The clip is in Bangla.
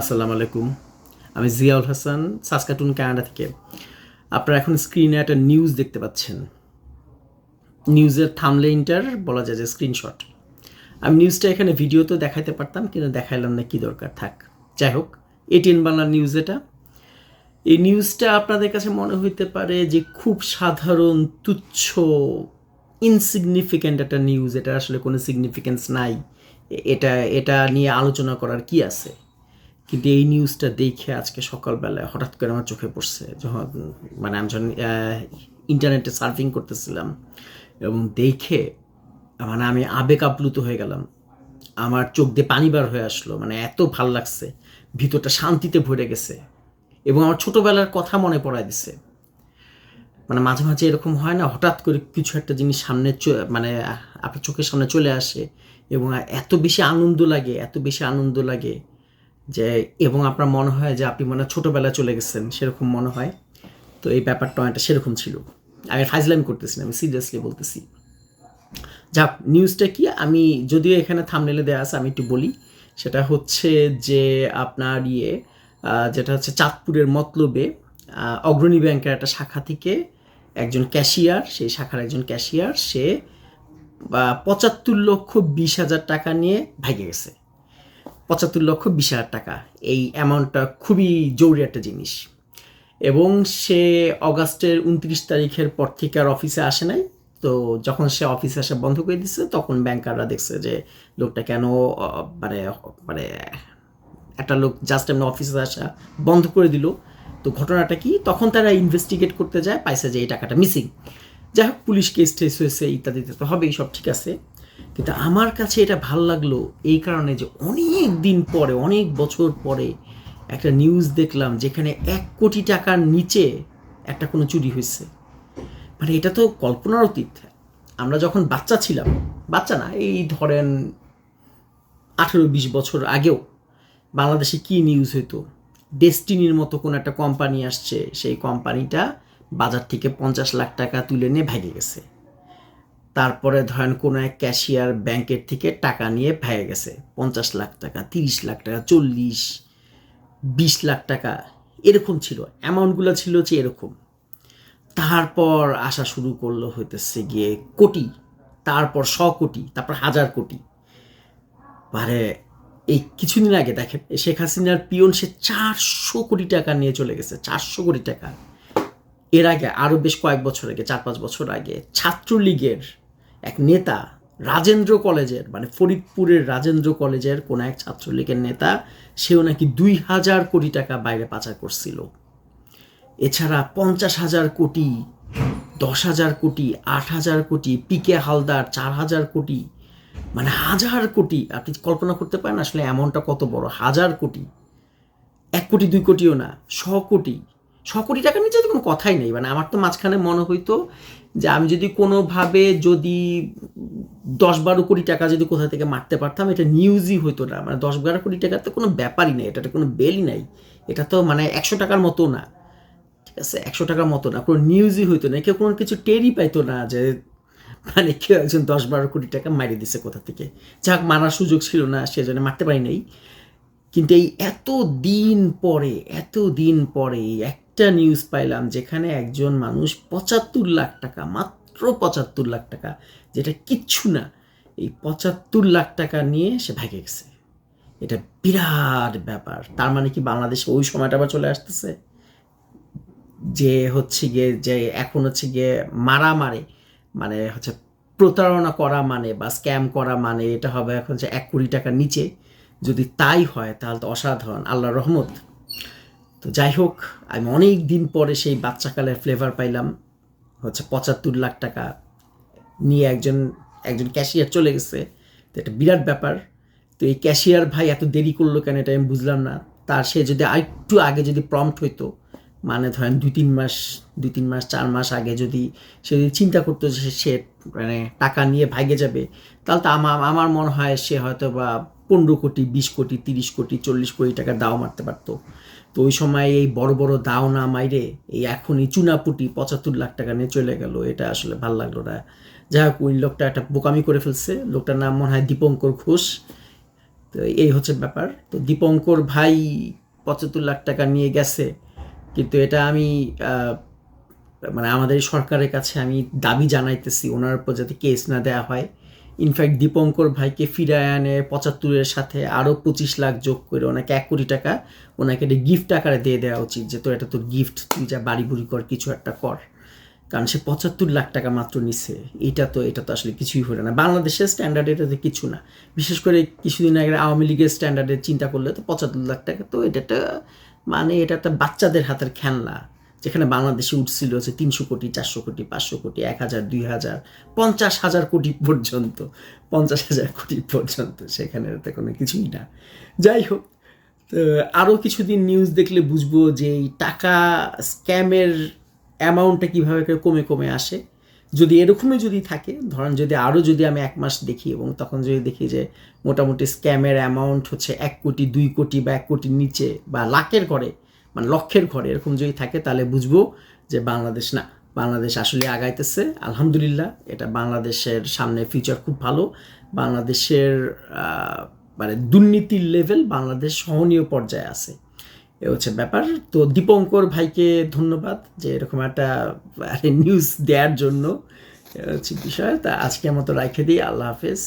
আসসালামু আলাইকুম। আমি জিয়াউল হাসান সাসকাটুন কানাডা থেকে। আপনারা এখন স্ক্রিনে একটা নিউজ দেখতে পাচ্ছেন। নিউজের থামলেইনটার বলা যায় যে স্ক্রিনশট। আমি নিউজটা এখানে ভিডিওতেও দেখাইতে পারতাম, কিন্তু দেখাইলাম না কি দরকার, থাক। যাই হোক, এটিএন বাংলা নিউজ এটা। এই নিউজটা আপনাদের কাছে মনে হইতে পারে যে খুব সাধারণ, তুচ্ছ ইনসিগনিফিক্যান্ট একটা নিউজ। এটা আসলে কোনো সিগনিফিকেন্স নাই। এটা এটা নিয়ে আলোচনা করার কি আছে? কিন্তু এই নিউজটা দেখে আজকে সকালবেলায় হঠাৎ করে আমার চোখে পড়ছে যখন মানে আমি যখন ইন্টারনেটে সার্ফিং করতেছিলাম এবং দেখে মানে আমি আবেগ আপ্লুত হয়ে গেলাম। আমার চোখ দিয়ে পানি বার হয়ে আসলো মানে এত ভালো লাগছে, ভিতরটা শান্তিতে ভরে গেছে এবং আমার ছোটোবেলার কথা মনে পড়ায় দিছে। মানে মাঝে মাঝে এরকম হয় না, হঠাৎ করে কিছু একটা জিনিস সামনে মানে আপনার চোখের সামনে চলে আসে এবং এত বেশি আনন্দ লাগে, এত বেশি আনন্দ লাগে। যে, এবং আপনার মনে হয় যে আপনি মনে হয় ছোটোবেলায় চলে গেছেন, সেরকম মনে হয়? তো এই ব্যাপারটা অনেকটা সেরকম ছিল। আমি ফাইজলামি করতেছি না, আমি সিরিয়াসলি বলতেছি। যাক নিউজটা কি? আমি যদিও এখানে থামনেলে দেওয়া আছে, আমি একটু বলি। সেটা হচ্ছে যে, আপনার ইয়ে যেটা হচ্ছে চাঁদপুরের মতলবে অগ্রণী ব্যাংকের একটা শাখা থেকে একজন ক্যাশিয়ার সেই শাখার একজন ক্যাশিয়ার সে পঁচাত্তর লক্ষ বিশ হাজার টাকা নিয়ে ভাগে গেছে। পঁচাত্তর লক্ষ বিশ হাজার টাকা। এই অ্যামাউন্টটা খুবই জরুরি একটা জিনিস। এবং সে অগাস্টের উনত্রিশ তারিখের পর থেকে আর অফিসে আসে নাই। তো যখন সে অফিসে আসা বন্ধ করে দিচ্ছে তখন ব্যাংকাররা দেখছে যে লোকটা কেন মানে মানে একটা লোক জাস্ট এমনি অফিসে আসা বন্ধ করে দিল। তো ঘটনাটা কি? তখন তারা ইনভেস্টিগেট করতে যায়, পাইছে যে এই টাকাটা মিসিং যাই হোক, পুলিশ কেস টেস হয়েছে ইত্যাদিতে তো হবেই, সব ঠিক আছে। কিন্তু আমার কাছে এটা ভালো লাগল এই কারণে যে অনেক দিন পরে, অনেক বছর পরে একটা নিউজ দেখলাম যেখানে এক কোটি টাকার নিচে একটা কোনো চুরি হয়েছে। মানে এটা তো কল্পনার অতীত। আমরা যখন বাচ্চা ছিলাম, বাচ্চা না, এই ধরেন আঠেরো বিশ বছর আগেও বাংলাদেশে কি নিউজ হইতো? ডেস্টিনির মতো কোনো একটা কোম্পানি আসছে, সেই কোম্পানিটা বাজার থেকে পঞ্চাশ লাখ টাকা তুলে নিয়ে ভেঙে গেছে। তারপরে ধরেন কোনো এক ক্যাশিয়ার ব্যাংকের থেকে টাকা নিয়ে ভেঙে গেছে। পঞ্চাশ লাখ টাকা, তিরিশ লাখ টাকা, চল্লিশ, বিশ লাখ টাকা, এরকম ছিল। অ্যামাউন্টগুলো ছিল যে এরকম। তারপর আসা শুরু করল হইতেছে গিয়ে কোটি। তারপর শ কোটি, তারপর হাজার কোটি। মানে এই কিছুদিন আগে দেখেন, শেখ হাসিনার পিয়ন সে চারশো কোটি টাকা নিয়ে চলে গেছে, চারশো কোটি টাকা। এর আগে আরও বেশ কয়েক বছর আগে, চার পাঁচ বছর আগে ছাত্রলীগের এক নেতা রাজেন্দ্র কলেজের মানে ফরিদপুরের রাজেন্দ্র কলেজের কোনো এক ছাত্রলীগের নেতা, সেও নাকি দুই হাজার কোটি টাকা বাইরে পাচার করছিল। এছাড়া পঞ্চাশ হাজার কোটি, দশ হাজার কোটি, আট হাজার কোটি, পিকে হালদার চার হাজার কোটি মানে হাজার কোটি, আপনি কল্পনা করতে পারেন আসলে অ্যামাউন্টটা কত বড়, হাজার কোটি, এক কোটি, দুই কোটিও না, শ কোটি শ কোটি টাকার নিচে কোনো কথাই নেই। মানে আমার তো মাঝখানে মনে হইতো যে আমি যদি কোনোভাবে যদি দশ বারো কোটি টাকা যদি কোথা থেকে মারতে পারতাম, এটা নিউজই হতো না। মানে দশ বারো কোটি টাকা তো কোনো ব্যাপারই নেই এটা তো কোনো বেলই নাই। এটা তো মানে একশো টাকার মতো না। ঠিক আছে? একশো টাকার মতো না। কোনো নিউজই হইতো না। কেউ কোনো কিছু টেরই পাইতো না যে মানে কেউ একজন দশ বারো কোটি টাকা মারিয়ে দিছে কোথা থেকে। যাক, মারার সুযোগ ছিল না, সেজন্য মারতে পারি নাই। কিন্তু এই এত দিন পরে এত দিন পরে এই একটা নিউজ পাইলাম যেখানে একজন মানুষ পঁচাত্তর লাখ টাকা, মাত্র পঁচাত্তর লাখ টাকা, যেটা কিচ্ছু না, এই পঁচাত্তর লাখ টাকা নিয়ে সে ভাগে গেছে। এটা বিরাট ব্যাপার। তার মানে কি বাংলাদেশে ওই সময়টা আবার চলে আসতেছে? যে হচ্ছে গিয়ে, যে এখন হচ্ছে গিয়ে মারা মারে মানে হচ্ছে প্রতারণা করা মানে বা স্ক্যাম করা মানে এটা হবে এখন যে এক কোটি টাকার নিচে। যদি তাই হয়, তাহলে তো অসাধারণ। আল্লাহ রহমত। তো যাই হোক, আমি অনেক দিন পরে সেই বাচ্চাকালের ফ্লেভার পাইলাম। হচ্ছে পঁচাত্তর লাখ টাকা নিয়ে একজন একজন ক্যাশিয়ার চলে গেছে। তো এটা বিরাট ব্যাপার। তো এই ক্যাশিয়ার ভাই এত দেরি করল কেন এটা আমি বুঝলাম না। তার সে যদি আরেকটু আগে যদি প্রম্পট হইতো মানে ধরেন দুই তিন মাস, দুই তিন মাস, চার মাস আগে যদি সে যদি চিন্তা করতো যে সে- সে মানে টাকা নিয়ে ভাগে যাবে, তাহলে তো আমার আমার মনে হয় সে হয়তো বা পনেরো কোটি, বিশ কোটি, তিরিশ কোটি, চল্লিশ কোটি টাকা দাও মারতে পারতো। তো ওই সময় এই বড় বড় দাও না মাইরে এই এখনই চুনাপুটি পঁচাত্তর লাখ টাকা নিয়ে চলে গেল। এটা আসলে ভালো লাগল না। যাই হোক, ওই লোকটা একটা বোকামি করে ফেলছে। লোকটার নাম মনে হয় দীপঙ্কর ঘোষ। তো এই হচ্ছে ব্যাপার। তো দীপঙ্কর ভাই পঁচাত্তর লাখ টাকা নিয়ে গেছে। কিন্তু এটা আমি মানে আমাদের সরকারের কাছে আমি দাবি জানাইতেছি, ওনার উপর যাতে কেস না দেওয়া হয়। ইনফ্যাক্ট দীপঙ্কর ভাইকে ফিরায় আনে পঁচাত্তরের সাথে আরও পঁচিশ লাখ যোগ করে ওনাকে এক কোটি টাকা, ওনাকে এটা গিফট আকারে দিয়ে দেওয়া উচিত যে তো এটা তোর গিফট তুই যা বাড়ি বুড়ি কর, কিছু একটা কর। কারণ সে পঁচাত্তর লাখ টাকা মাত্র নিছে। এটা তো এটা তো আসলে কিছুই হলো না। বাংলাদেশের স্ট্যান্ডার্ড এটা তো কিছু না। বিশেষ করে কিছুদিন আগে আওয়ামী লীগের স্ট্যান্ডার্ডে চিন্তা করলে তো পঁচাত্তর লাখ টাকা তো এটা মানে এটা একটা বাচ্চাদের হাতের খেলনা। যেখানে বাংলাদেশে উঠছিল হচ্ছে তিনশো কোটি, চারশো কোটি, পাঁচশো কোটি, এক হাজার, দুই হাজার, পঞ্চাশ হাজার কোটি পর্যন্ত, পঞ্চাশ হাজার কোটি পর্যন্ত সেখানে তো কোনো কিছুই না। যাই হোক, তো আরও কিছুদিন নিউজ দেখলে বুঝব যে এই টাকা স্ক্যামের অ্যামাউন্টটা কীভাবে কমে কমে আসে। যদি এরকমই যদি থাকে, ধরেন যদি আরও যদি আমি এক মাস দেখি এবং তখন যদি দেখি যে মোটামুটি স্ক্যামের অ্যামাউন্ট হচ্ছে এক কোটি, দুই কোটি বা এক কোটির নিচে বা লাখের ঘরে মানে লক্ষের ঘরে এরকম যদি থাকে, তাহলে বুঝব যে বাংলাদেশ না, বাংলাদেশ আসলে আগাইতেছে। আলহামদুলিল্লাহ, এটা বাংলাদেশের সামনে ফিউচার খুব ভালো। বাংলাদেশের মানে দুর্নীতির লেভেল বাংলাদেশ সহনীয় পর্যায়ে আছে। এ হচ্ছে ব্যাপার। তো দীপঙ্কর ভাইকে ধন্যবাদ যে এরকম একটা নিউজ দেওয়ার জন্য। হচ্ছে বিষয়। তা আজকের মতো রাখে দিই। আল্লাহ হাফেজ।